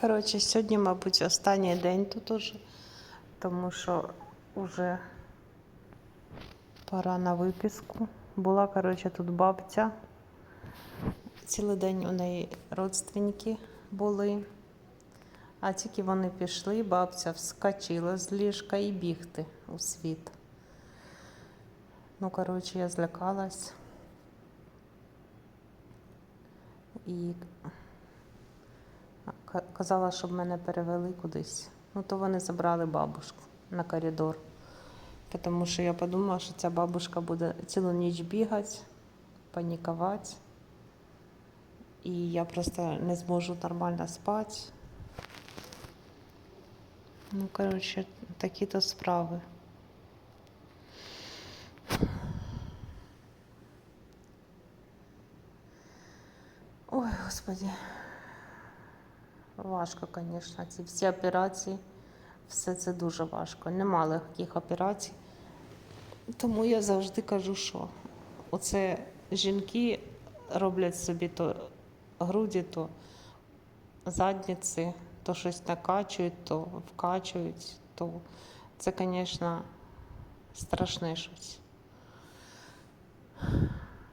Коротше, сьогодні, мабуть, останній день тут уже, тому що вже пора на виписку. Була, коротше, тут бабця. Цілий день у неї родственники були. А тільки вони пішли, бабця вскочила з ліжка і бігти у світ. Ну, коротше, я злякалась. І казала, щоб мене перевели кудись. Ну, то вони забрали бабушку на коридор. Тому що я подумала, що ця бабушка буде цілу ніч бігати, панікувати. І я просто не зможу нормально спати. Ну, коротше, такі-то справи. Ой, господи. Важко, звісно, ці всі операції, все це дуже важко. Нема легких операцій. Тому я завжди кажу, що оце жінки роблять собі то груді, то задніці, то щось накачують, то вкачують, то це, звісно, страшне щось.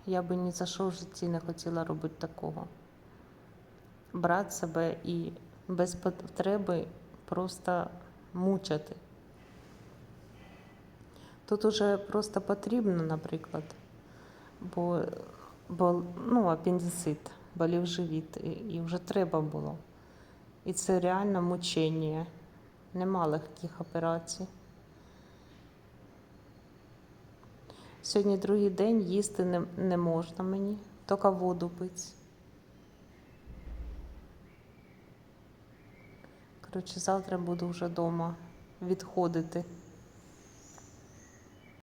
Я би ні за що в житті не хотіла робити такого брати себе і без потреби просто мучити. Тут уже просто потрібно, наприклад, бо, бо ну, апендицит, болів живіт, і, і вже треба було. І це реально мучення. Нема легких операцій. Сьогодні другий день їсти не, не можна мені, тільки воду пити. Коротше, завтра буду вже вдома відходити